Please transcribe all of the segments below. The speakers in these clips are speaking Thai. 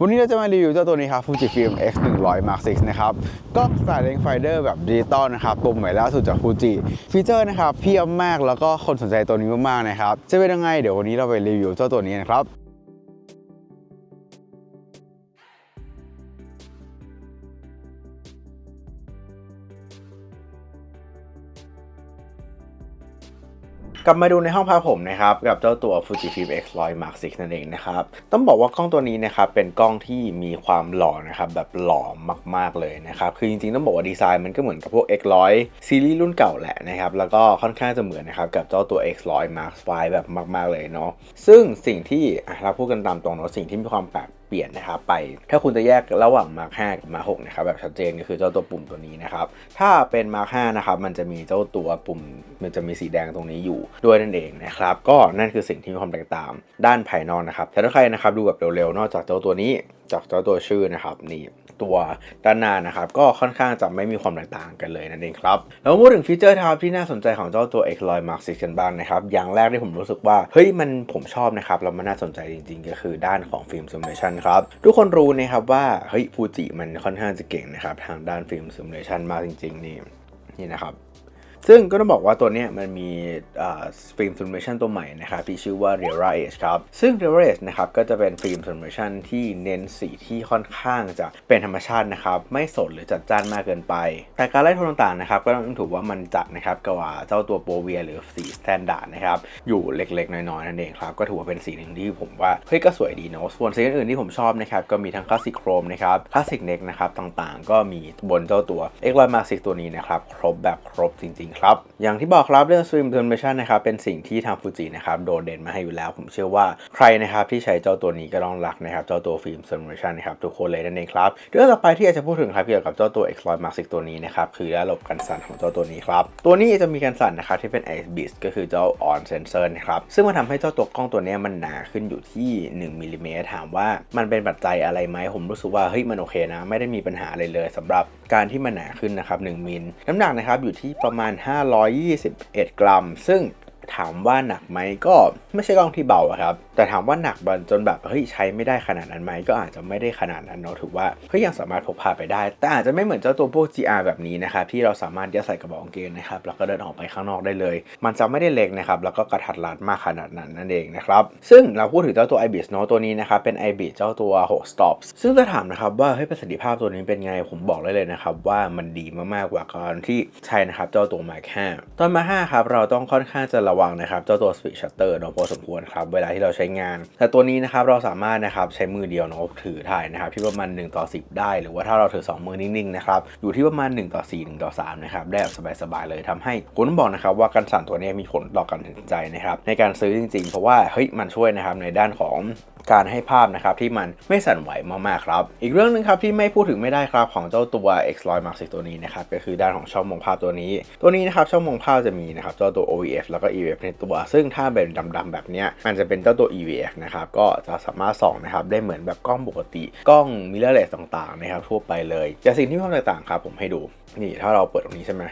วันนี้เราจะมารีวิวเจ้าตัวนี้ครับ Fujifilm X 1 0 0 Mark 6นะครับก็สายเลนส์ไฟเดอร์แบบดิจิตอลนะครับปุ่มใหม่ล่าสุดจาก Fuji ฟีเจอร์นะครับเพียบมากแล้วก็คนสนใจตัวนี้มากๆนะครับจะเป็นยังไงเดี๋ยววันนี้เราไปรีวิวเจ้าตัวนี้นะครับ กลับมาดูในห้องพักผมนะครับกับเจ้าตัว Fujifilm X100 Mark 6นั่นเองนะครับต้องบอกว่ากล้องตัวนี้นะครับเป็นกล้องที่มีความหล่อนะครับแบบหล่อมากๆเลยนะครับคือจริงๆต้องบอกว่าดีไซน์มันก็เหมือนกับพวก X100 ซีรีส์รุ่นเก่าแหละนะครับแล้วก็ค่อนข้างจะเหมือนนะครับกับเจ้าตัว X100 Mark 5แบบมาก ๆเลยเนาะซึ่งสิ่งที่เราพูดกันตามตรงเนาะสิ่งที่มีความแปลกเปลี่ยนนะครับไป ถ้าคุณจะแยกระหว่าง Mark 5 กับ Mark 6นะครับแบบชัดเจนก็คือเจ้าตัวปุ่มตัวนี้นะครับถ้าเป็น Mark 5นะครับมันจะมีเจ้าตัวปุ่มมันจะมีสีแดงตรงนี้อยู่ด้วยนั่นเองนะครับก็นั่นคือสิ่งที่มีความแตกต่างด้านภายนอกนะครับแต่ถ้าใครนะครับดูแบบเร็วๆนอกจากเจ้าตัวนี้จากเจ้าตัวชื่อนะครับนี่ ตัวด้านหน้านะครับ ก็ค่อนข้างจะไม่มีความแตกต่างกันเลยนั่นเองครับ แล้วพูดถึงฟีเจอร์ทับที่น่าสนใจของเจ้าตัว x l o y Mark 6กันบ้างนะครับ อย่างแรกที่ผมรู้สึกว่า เฮ้ย มันผมชอบนะครับ แล้วมันน่าสนใจจริงๆ ก็คือด้านของฟิล์มซิมูเลชันครับ ทุกคนรู้นะครับว่า เฮ้ยฟูจิมันค่อนข้างจะเก่งนะครับ ทางด้านฟิล์มซิมูเลชันมากจริง ๆ นี่นี่นะครับ ซึ่งก็ต้องบอกว่าตัวนี้มันมีฟิล์มซูมเ a ชันตัวใหม่นะครับที่ชื่อว่า r e r a Edge ครับ ซึ่ง r e r a Edge นะครับก็จะเป็นฟิล์มซูมเ a ชันที่เน้นสีที่ค่อนข้างจะเป็นธรรมชาตินะครับ ไม่สดหรือจัดจ้านมากเกินไป แต่การไล่โทนต่างๆนะครับก็ต้องถือว่ามันจัดนะครับกว่าเจ้าตัวโปรเวียหรือสีสแตนดาร์ดนะครับอยู่เล็กๆ น้อยๆนั่นเองครับ ก็ถือว่าเป็นสีหนึ่งที่ผมว่าเฮ้ยก็สวยดีเนาะส่วนสีอื่นๆที่ผมชอบนะครับก็มีทั้งคลาสสิกโครมนะครับคลาสสิกเน็กนะครับต่างๆ ก็มีบนเจ้าตัว X100 Mark 6ตัวนี้นะครับครบแบบครบจริงครับ อย่างที่บอกครับเรื่อง Stream Transmission นะครับเป็นสิ่งที่ทางฟูจินะครับโดดเด่นมาให้อยู่แล้ว ผมเชื่อว่าใครนะครับที่ใช้เจ้าตัวนี้ก็ต้องรักนะครับเจ้าตัวฟิล์ม Transmission นะครับทุกคนเลยนั่นเองครับเรื่องต่อไปที่อยากจะพูดถึงครับเกี่ยวกับเจ้าตัว X100 Mark 6ตัวนี้นะครับคือระบบกันสั่นของเจ้าตัวนี้ครับตัวนี้จะมีการสั่นนะครับที่เป็น Ice Beast ก็คือเจ้า On Sensor นะครับซึ่งมันทำให้เจ้าตัวกล้องตัวนี้มันหนาขึ้นอยู่ที่1มิลลิเมตรถามว่ามันเป็นปัจจัยอะไรไหมผมรู้สึกว่าเฮ้ยมันโอเคนะ ไม่ได้มีปัญหาอะไรเลยสำหรับการที่มันหนาขึ้นนะครับ1มิลน้ำหนักนะครับอยู่ที่ประมาณ 521 กรัม ซึ่งถามว่าหนักไหมก็ไม่ใช่กล้องที่เบาครับแต่ถามว่าหนักจนแบบเฮ้ยใช้ไม่ได้ขนาดนั้นไหมก็อาจจะไม่ได้ขนาดนั้นเนาะถือว่าเฮ้ยยังสามารถพกพาไปได้ แต่อาจจะไม่เหมือนเจ้าตัวพวก GR แบบนี้นะครับที่เราสามารถยัดใส่กระบอกกางเกงนะครับแล้วก็เดินออกไปข้างนอกได้เลย มันจะไม่ได้เล็กนะครับแล้วก็กระทัดรัดมากขนาดนั้นนั่นเองนะครับซึ่งเราพูดถึงเจ้าตัว IBIS เนาะตัวนี้นะครับเป็น IBIS เจ้าตัว6 stops ซึ่งจะถามนะครับว่าเฮ้ยประสิทธิภาพตัวนี้เป็นไงผมบอกเลยเลยนะครับว่ามันดีมากๆกว่าการที่ใช้นะครับเจ้าตัว Mark 5ตอนมา5ครับเราต้องค่อนข้างจะระวังนะครับเจ้าตัว speed shutter เนาะพอสมควรครับเวลาที่เราใช้งาน แต่ตัวนี้นะครับเราสามารถนะครับใช้มือเดียวนะถือถ่ายนะครับที่ประมาณ1ต่อ10 ได้ หรือว่าถ้าเราถือ 2 มือนิ่งๆนะครับอยู่ที่ประมาณ1ต่อ4 1ต่อ3นะครับได้แบบสบายๆเลยทำให้คุณบอกนะครับว่าการสั่นตัวนี้มีผลต่อการตัดสินใจนะครับในการซื้อจริงๆ เพราะว่าเฮ้ยมันช่วยนะครับในด้านของ การให้ภาพนะครับที่มันไม่สั่นไหวมากๆครับ อีกเรื่องหนึงครับที่ไม่พูดถึงไม่ได้ครับของเจ้าตัว X100 Mark 6ตัวนี้นะครับก็คือด้านของช่องมองภาพตัวนี้ ตัวนี้นะครับช่องมองภาพจะมีนะครับเจ้าตัว OEF แล้วก็ EVF ในตัว ซึ่งถ้าเป็นดำๆแบบเนี้ยมันจะเป็นเจ้าตัว EVF นะครับก็จะสามารถส่องนะครับได้เหมือนแบบกล้องปกติ กล้องมิเรอร์เลสต่างๆนะครับทั่วไปเลยแต่สิ่งที่มีความแตกต่างครับผมให้ดูนี่ถ้าเราเปิดตรงนี้ใช่ไหม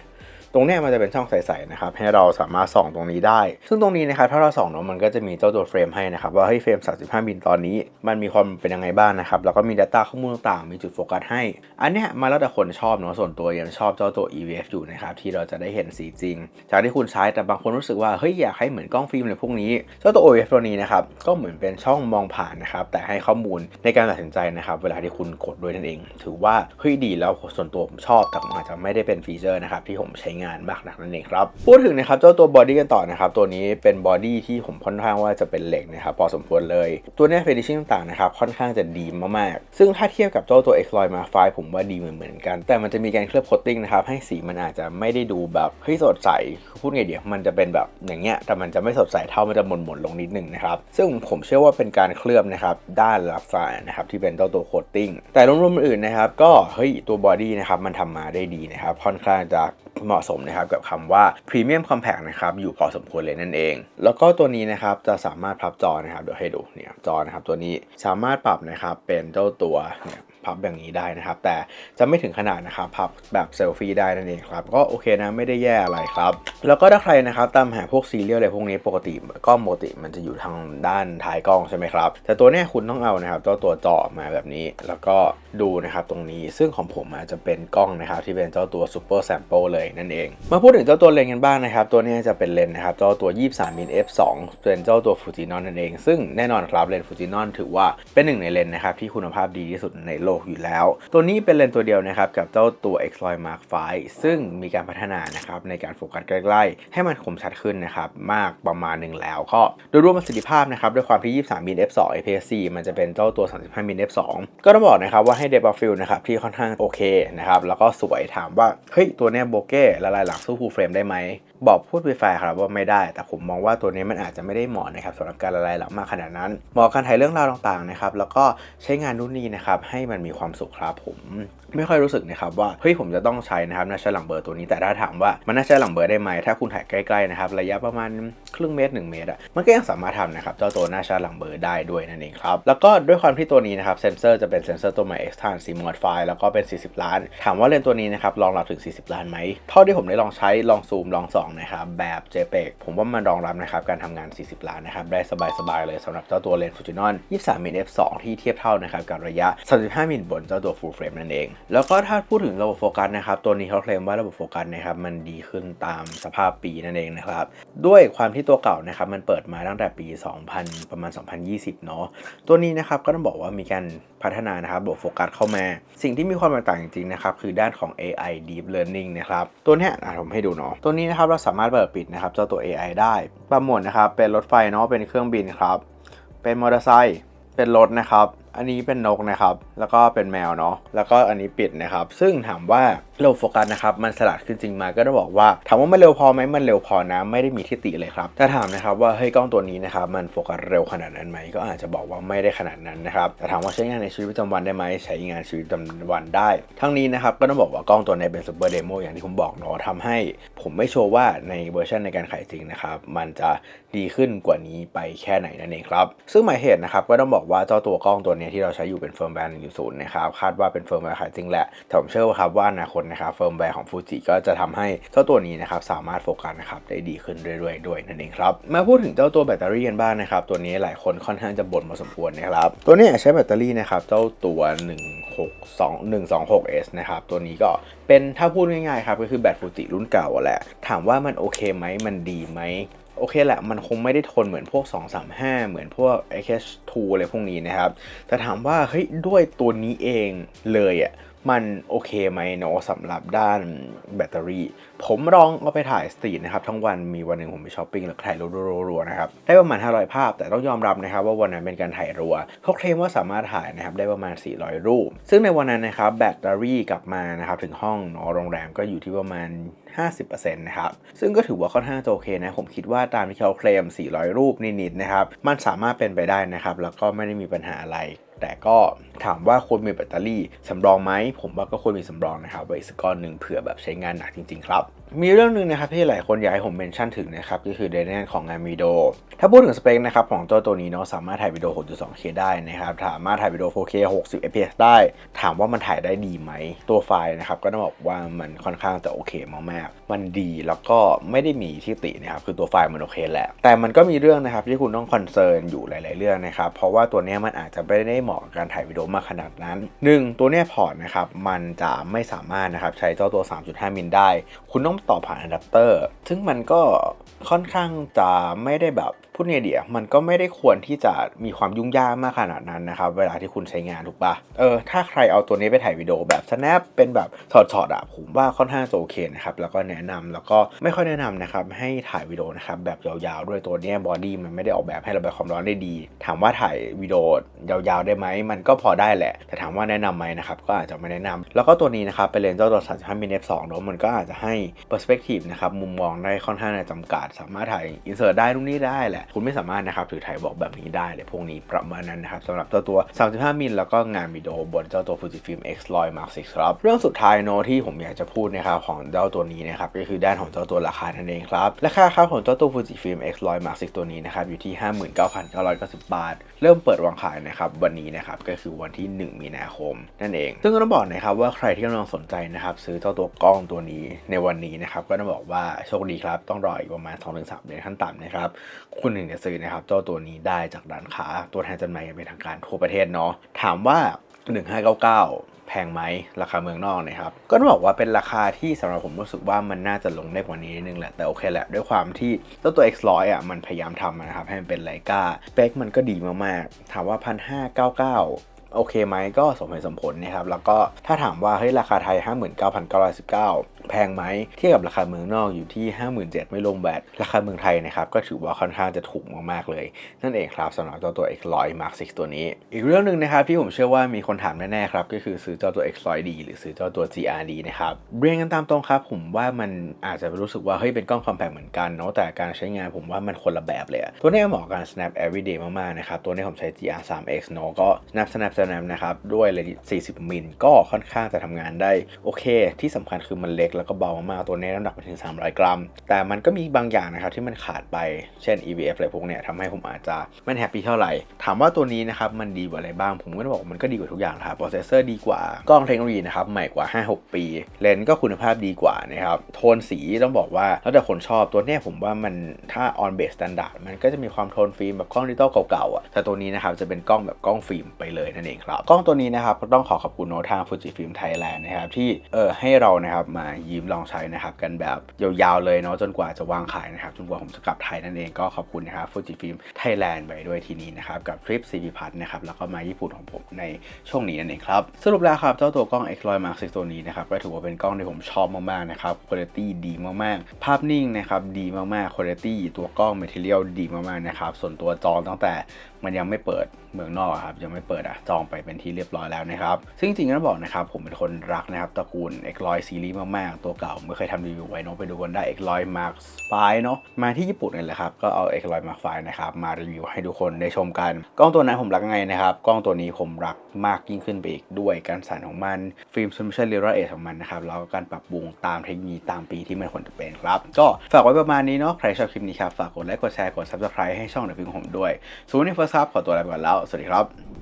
ตรงนี้มันจะเป็นช่องใสๆนะครับให้เราสามารถส่องตรงนี้ได้ ซึ่งตรงนี้นะครับถ้าเราส่องเนาะมันก็จะมีเจ้าตัวเฟรมให้นะครับว่าเฮ้ยเฟรม 35มิลตอนนี้ มันมีความเป็นยังไงบ้างนะครับแล้วก็มี Data ข้อมูลต่างๆมีจุดโฟกัสให้ อันเนี้ยมาแล้วแต่คนชอบเนาะส่วนตัวยังชอบเจ้าตัว EVF อยู่นะครับที่เราจะได้เห็นสีจริง จากที่คุณใช้แต่บางคนรู้สึกว่าเฮ้ยอยากให้เหมือนกล้องฟิล์มเลยพวกนี้เจ้าตัว OEF ตัวนี้นะครับก็เหมือนเป็นช่องมองผ่านนะครับแต่ให้ข้อมูลในการตัดสินใจนะครับเวลาที่คุณกดด้วยนั่นเอง ถือว่าเฮ้ยดีแล้วส่วนตัวผมชอบแต่อาจจะไม่ได้เป็นฟีเจอร์นะครับที่ผมใช้งานมากนักนั่นเองครับ พูดถึงนะครับเจ้าตัวบอดี้กันต่อนะครับ ตัวนี้เป็นบอดี้ที่ผมค่อนข้างว่าจะเป็นเหล็กนะครับพอสมควรเลย ตัวเนี้เฟินิชชิ่งต่างๆนะครับค่อนข้างจะดีมากๆ ซึ่งถ้าเทียบกับเจ้าตัว X100 Mark 5ผมว่าดีเหมือนเหมือนๆกัน แต่มันจะมีการเคลือบโคตติ้งนะครับให้สีมันอาจจะไม่ได้ดูแบบเฮ้ยสดใสคือพูดไงเดียวมันจะเป็นแบบอย่างเงี้ยแต่มันจะไม่สดใสเท่ามันจะหม่นๆลงนิดนึงนะครับซึ่งผมเชื่อว่าเป็นการเคลือบนะครับด้านลักษณะนะครับที่เป็นเจ้าตัวโคตติ้งแต่รวมๆอื่นนะครับก็เฮ้ยตัวบอดี้นะครับมันทำมาได้ดีนะครับค่อนข้างจะ เหมาะสมนะครับกับคำว่า Premium Compact นะครับอยู่พอสมควรเลยนั่นเอง แล้วก็ตัวนี้นะครับจะสามารถพับจอนะครับเดี๋ยวให้ดูเนี่ยจอนะครับตัวนี้สามารถปรับนะครับเป็นเจ้าตัวเนี่ย พับอย่างนี้ได้นะครับ แต่จะไม่ถึงขนาดนะครับพับแบบเซลฟี่ได้นั่นเองครับ ก็โอเคนะไม่ได้แย่อะไรครับ แล้วก็ถ้าใครนะครับตามหาพวกซีเรียลอะไรพวกนี้ปกติกล้องปกติมันจะอยู่ทางด้านท้ายกล้องใช่ไหมครับ แต่ตัวนี้คุณต้องเอานะครับเจ้าตัวจอมาแบบนี้ แล้วก็ดูนะครับตรงนี้ซึ่งของผมอาจจะเป็นกล้องนะครับที่เป็นเจ้าตัว Super Sample เลยนั่นเอง มาพูดถึงเจ้าตัวเลนส์กันบ้างนะครับ ตัวนี้จะเป็นเลนส์นะครับเจ้าตัว 23มิล f 2เป็นเจ้าตัว Fujinon นั่นเอง ซึ่งแน่นอนครับเลนส์ Fujinon ถือว่าเป็นหนึ่งในเลนส์นะครับที่คุณภาพดีที่สุดในโลกอยู่แล้ว ตัวนี้เป็นเลนตัวเดียวนะครับกับเจ้าตัว X-Loi Mark V ซึ่งมีการพัฒนานะครับในการโฟกัสใกล้ๆ ให้มันคมชัดขึ้นนะครับมากประมาณหนึ่งแล้วก็โดยรวมประสิทธิภาพนะครับด้วยความที่ 23มิล f 2 APS-C มันจะเป็นเจ้าตัว 35มิล f 2ก็ต้องบอกนะครับว่าให้ depth of field นะครับที่ค่อนข้างโอเคนะครับแล้วก็สวยถามว่าเฮ้ยตัวเนี้ยโบเก้ละลายหลังสู้ full frame ได้ไหมบอกพูดไปแฟร์ครับว่าไม่ได้ แต่ผมมองว่าตัวนี้มันอาจจะไม่ได้เหมาะนะครับสำหรับการละลายหลังมากขนาดนั้นเหมาะการถ่ายเรื่องราวต่างๆนะครับแล้วก็ใช้งานนู่นนี่นะครับให้มันมีความสุขครับผม ไม่ค่อยรู้สึกนะครับว่าเฮ้ยผมจะต้องใช้นะครับน่าใช้หลังเบอร์ตัวนี้แต่ถ้าถามว่ามันน่าใช้หลังเบอร์ได้ไหมถ้าคุณถ่ายใกล้ๆนะครับระยะประมาณครึ่งเมตร 1 เมตรอะมันก็ยังสามารถทำนะครับเจ้าตัวหน้าชาร์จหลังเบอร์ได้ด้วยนั่นเองครับแล้วก็ด้วยความที่ตัวนี้นะครับเซนเซอร์จะเป็นเซนเซอร์ตัวใหม่ X t r a n C Mod ไฟแล้วก็เป็น 40 ล้าน ถามว่าเลนตัวนี้นะครับรองรับถึง 40 ล้านไหมเท่าที่ผมได้ลองใช้ลองซูมลองส่องนะครับแบบ JPEG ผมว่ามันรองรับนะครับการทำงาน 40 ล้านนะครับได้สบายๆเลยสำหรับเจ้าตัวเลนส์ Fujinon 23มิล f 2 ที่เทียบเท่านะครับกับระยะ35มิลบนเจ้าตัว Full Frame นั่นเองแล้วก็ถ้าพูดถึงระบบโฟกัสนะครับ ตัวนี้เขาเคลมว่าระบบโฟกัสนะครับมันดีขึ้นตามสภาพปีนั่นเองนะครับ ด้วยความที่ตัวเก่านะครับมันเปิดมาตั้งแต่ปี 2000 ประมาณ 2020 เนาะตัวนี้นะครับก็ต้องบอกว่ามีการพัฒนานะครับระบบโฟกัสเข้ามา สิ่งที่มีความแตกต่างจริงๆนะครับคือด้านของ AI Deep Learning นะครับตัวนี้อะผมให้ดูเนาะตัวนี้นะครับเราสามารถเปิดปิดนะครับเจ้าตัว AI ได้ประมวลนะครับเป็นรถไฟเนาะเป็นเครื่องบินครับเป็นมอเตอร์ไซค์เป็นรถนะครับ อันนี้เป็นนกนะครับ แล้วก็เป็นแมวเนาะ แล้วก็อันนี้ปิดนะครับ ซึ่งถามว่าเร็วโฟกัสนะครับ มันสลัดขึ้นจริงมาก็ต้องบอกว่า ถามว่ามันเร็วพอไหมมันเร็วพอนะ ไม่ได้มีที่ติเลยครับแต่ถามนะครับว่าเฮ้ยกล้องตัวนี้นะครับ มันโฟกัสเร็วขนาดนั้นไหม ก็อาจจะบอกว่าไม่ได้ขนาดนั้นนะครับ แต่ถามว่าใช้งานในชีวิตประจำวันได้ไหม ใช้งานชีวิตประจำวันได้ ทั้งนี้นะครับก็ต้องบอกว่ากล้องตัวนี้เป็นซูเปอร์เดโมอย่างที่ผมบอกเนาะทำให้ ผมไม่โชว์ว่าในเวอร์ชันในการขายจริงนะครับ มันจะดีขึ้นกว่านี้ไปแค่ไหนนั่นเองครับ ซึ่งหมายเหตุนะครับก็ต้องบอกว่าเจ้าตัวกล้องตัวนี้ที่เราใช้อยู่เป็นเฟิร์มแวร์1.0นะครับคาดว่าเป็นเฟิร์มแวร์ขายจริงแหละแต่ผมเชื่อครับว่าอนาคตนะครับเฟิร์มแวร์ของฟูจิก็จะทำให้เจ้าตัวนี้นะครับสามารถโฟกัสนะครับได้ดีขึ้นเรื่อยๆด้วยนั่นเองครับมาพูดถึงเจ้าตัวแบตเตอรี่กันบ้างนะครับตัวนี้หลายคนค่อนข้างจะบ่นพอสมควรนะครับตัวนี้ใช้แบตเตอรี่นะครับเจ้าตัว 162 126S นะครับตัวนี้ก็เป็นถ้าพูดง่ายๆครับก็คือแบตฟูจิรุ่นเก่าแหละถามว่ามันโอเคไหมมันดีไหม โอเคแหละ มันคงไม่ได้ทนเหมือนพวก 235 เหมือนพวก XH2 อะไรพวกนี้นะครับ แต่ถามว่าเฮ้ยด้วยตัวนี้เองเลยอะ มันโอเคไหมเนาะสำหรับด้านแบตเตอรี่ ผมลองเอาไปถ่ายสตรีทนะครับทั้งวันมีวันหนึ่งผมไปช้อปปิ้งแล้วถ่ายรัวๆนะครับได้ประมาณ 500 ภาพ แต่ต้องยอมรับนะครับว่าวันนั้นเป็นการถ่ายรัวเขาเคลมว่าสามารถถ่ายนะครับได้ประมาณ 400 รูป ซึ่งในวันนั้นนะครับแบตเตอรี่กลับมานะครับถึงห้องเนาะโรงแรมก็อยู่ที่ประมาณ 50%นะครับซึ่งก็ถือว่าค่อนข้างโอเคนะผมคิดว่าตามที่เขาเคลม 400 รูปนิดๆนะครับมันสามารถเป็นไปได้นะครับแล้วก็ไม่ได้มีปัญหาอะไร แต่ก็ถามว่าควรมีแบตเตอรี่สำรองไหมผมว่าก็ควรมีสำรองนะครับไว้สักก้อนหนึ่งเผื่อแบบใช้งานหนักจริง ๆ ครับมีเรื่องหนึ่งนะครับที่หลายคนอยากให้ผมเมนชั่นถึงนะครับก็คือเรื่องของงานวิดีโอ ถ้าพูดถึงสเปคนะครับของตัวตัวนี้เนาะสามารถถ่ายวิดีโอ 6.2K ได้นะครับสามารถถ่ายวิดีโอ 4K 60 fps ได้ ถามว่ามันถ่ายได้ดีไหม ตัวไฟล์นะครับก็ต้องบอกว่ามันค่อนข้างจะโอเคมากๆ มันดีแล้วก็ไม่ได้มีที่ตินะครับคือตัวไฟล์มันโอเคแหละ แต่มันก็มีเรื่องนะครับที่คุณต้องคอนเซิร์นอยู่หลาย ๆ เรื่องนะครับเพราะว่าตัวนี้มันอาจจะไม่ได้เหมาะกับการถ่ายวิดีโอมากขนาดนั้น 1 ตัวเนี้ยพอร์ตนะครับมันจะไม่สามารถนะครับใช้เจ้าตัว 3.5 มิลได้ คุณต้องต่อผ่านอะแดปเตอร์ ซึ่งมันก็ค่อนข้างจะไม่ได้แบบ พูดเดียมันก็ไม่ได้ควรที่จะมีความยุ่งยากมากขนาดนั้นนะครับ เวลาที่คุณใช้งานถูกปะเออถ้าใครเอาตัวนี้ไปถ่ายวิดีโอแบบ snap เป็นแบบช็อตๆอะผมว่าค่อนข้างจะโอเคนะครับ แล้วก็แนะนำแล้วก็ไม่ค่อยแนะนำนะครับ ให้ถ่ายวิดีโอนะครับแบบยาวๆ ด้วยตัวนี้บอดี้มันไม่ได้ออกแบบให้ระบายความร้อนได้ดี ถามว่าถ่ายวิดีโอยาวๆได้ไหมมันก็พอได้แหละ แต่ถามว่าแนะนำไหมนะครับก็อาจจะไม่แนะนำแล้วก็ตัวนี้นะครับเป็นเลนส์เจ้าตัว35มิล f 2เนอะมันก็อาจจะให้ perspective นะครับมุมมองได้ค่อนข้างจะจำกัด สามารถถ่าย insert ได้ตรงนี้ได้แหละคุณไม่สามารถนะครับถือถ่ายบอกแบบนี้ได้เลยพวกนี้ประมาณนั้นนะครับสำหรับเจ้าตัว 35 มิลแล้วก็งานวิดีโอบนเจ้าตัว Fujifilm X 100 Mark 6ครับเรื่องสุดท้ายเนที่ผมอยากจะพูดนะครับของเจ้าตัวนี้นะครับก็คือด้านของเจ้าตัวราคานั่นเองครับราคาครับของเจ้าตัว Fujifilm X 100 Mark 6ตัวนี้นะครับอยู่ที่ 59,990 บาท เริ่มเปิดวางขายนะครับวันนี้นะครับก็คือวันที่ 1 มีนาคมนั่นเอง ซึ่งก็ต้องบอกนะครับว่าใครที่กำลังสนใจนะครับซื้อเจ้าตัวกล้องตัวนี้ในวันนี้นะครับก็ต้องบอกว่าโชคดีครับต้องรออีกประมาณ 2-3 เดือนขั้นต่ำนะครับคุณหนึ่งจะซื้อนะครับเจ้าตัวนี้ได้จากร้านค้าตัวแทนจำหน่ายอย่างเป็นทางการทั่วประเทศเนาะถามว่า 1599 แพงไหมราคาเมืองนอกนะครับ ก็ต้องบอกว่าเป็นราคาที่สำหรับผมรู้สึกว่ามันน่าจะลงได้กว่านี้นิดนึงแหละแต่โอเคแหละด้วยความที่เจ้าตัว X100 อะมันพยายามทำนะครับให้มันเป็นไลกาสเปคมันก็ดีมากๆถามว่า 1599 โอเคไหมก็สมเหตุสมผลนะครับแล้วก็ถ้าถามว่าเฮ้ยราคาไทย 59,919 แพงไหมเทียบกับราคาเมืองนอกอยู่ที่ 57,000ไม่ลงแบตราคาเมืองไทยนะครับก็ถือว่าค่อนข้างจะถูกมากๆเลย นั่นเองครับสำหรับเจ้าตัว X100 Mark 6ตัวนี้ อีกเรื่องหนึ่งนะครับที่ผมเชื่อว่ามีคนถามแน่ๆครับก็คือซื้อเจ้าตัว X100D หรือซื้อเจ้าตัว GRD นะครับเรียนกันตามตรงครับผมว่ามันอาจจะรู้สึกว่าเฮ้ยเป็นกล้องคอมแพคเหมือนกันเนาะแต่การใช้งานผมว่ามันคนละแบบเลยตัวนี้เหมาะกับ snap everyday มากๆนะครับตัวนี้ผมใช้ GR3X เนาะก็ snap snap snap นะครับด้วยเลนส์40 มิล ก็ค่อนข้างจะทำงานได้โอเค ที่สำคัญคือมันเล็กแล้วก็เบามากๆตัวนี้น้ำหนักไปถึง 300 กรัม แต่มันก็มีบางอย่างนะครับที่มันขาดไปเช่น EVF อะไรพวกเนี้ยทำให้ผมอาจจะไม่แฮปปี้เท่าไหร่ ถามว่าตัวนี้นะครับมันดีกว่าอะไรบ้าง ผมก็ต้องบอกว่ามันก็ดีกว่าทุกอย่างครับโปรเซสเซอร์ดีกว่ากล้องเทคโนโลยีนะครับใหม่กว่า 5-6 ปีเลนส์ก็คุณภาพดีกว่านะครับโทนสีต้องบอกว่าแล้วแต่คนชอบตัวเนี้ยผมว่ามันถ้า on base standard มันก็จะมีความโทนฟิล์มแบบกล้องดิจิตอลเก่าๆอะแต่ตัวนี้นะครับจะเป็นกล้องแบบกล้องฟิล์มไปเลยนั่นเองครับกล้องตัวนี้นะครับก็ต้องขอขอบคุณโนทาง Fujifilm Thailand นะครับที่เออให้เรานะครับมายืมลองใช้นะครับกันแบบยาวๆเลยเนาะจนกว่าจะวางขายนะครับจนกว่าผมจะกลับไทยนั่นเองก็ขอบคุณนะครับ Fujifilm Thailand ไปด้วยทีนี้นะครับกับทริป CP พัทนะครับแล้วก็มาญี่ปุ่นของผมในช่วงนี้นั่นเองครับสรุปแล้วครับเจ้าตัวกล้อง X100 Mark 6ตัวนี้นะครับก็ถือว่าเป็นกล้องที่ผมชอบมากๆนะครับคุณภาพดีมากๆ ภาพนิ่งนะครับดีมากๆคุณภาพตัวกล้อง Material ดีมากๆนะครับส่วนตัวจองตั้งแต่มันยังไม่เปิด เมืองนอกครับยังไม่เปิดอะจองไปเป็นที่เรียบร้อยแล้วนะครับ ซึ่งจริงๆต้องบอกนะครับผมเป็นคนรักนะครับตระกูล X100 ซีรีส์มากๆ ตัวเก่าผมก็เคยทำรีวิวไว้เนาะไปดูกันได้ X100 Mark V เนาะมาที่ญี่ปุ่นนี่แหละครับก็เอา X100 Mark V นะครับมารีวิวให้ทุกคนได้ชมกันกล้องตัวนั้นผมรักไงนะครับกล้องตัวนี้ผมรักมากยิ่งขึ้นไปอีกด้วยการสั่นของมันฟิล์ม Solution r e r a ของมันนะครับแล้วก็การปรับปรุงตามเทคโนโลยีตามปีที่มันควรจะเป็นครับ ก็ฝากไว้ประมาณนี้เนาะใครชอบคลิปนี้ครับฝากกดไลค์กดแชร์กด Subscribe ให้ช่องเดอะฟิล์ผมด้วยส่วนวันนี้เฟิร์สครับขอตัวลาไปก่อนแล้วสวัสดีครับ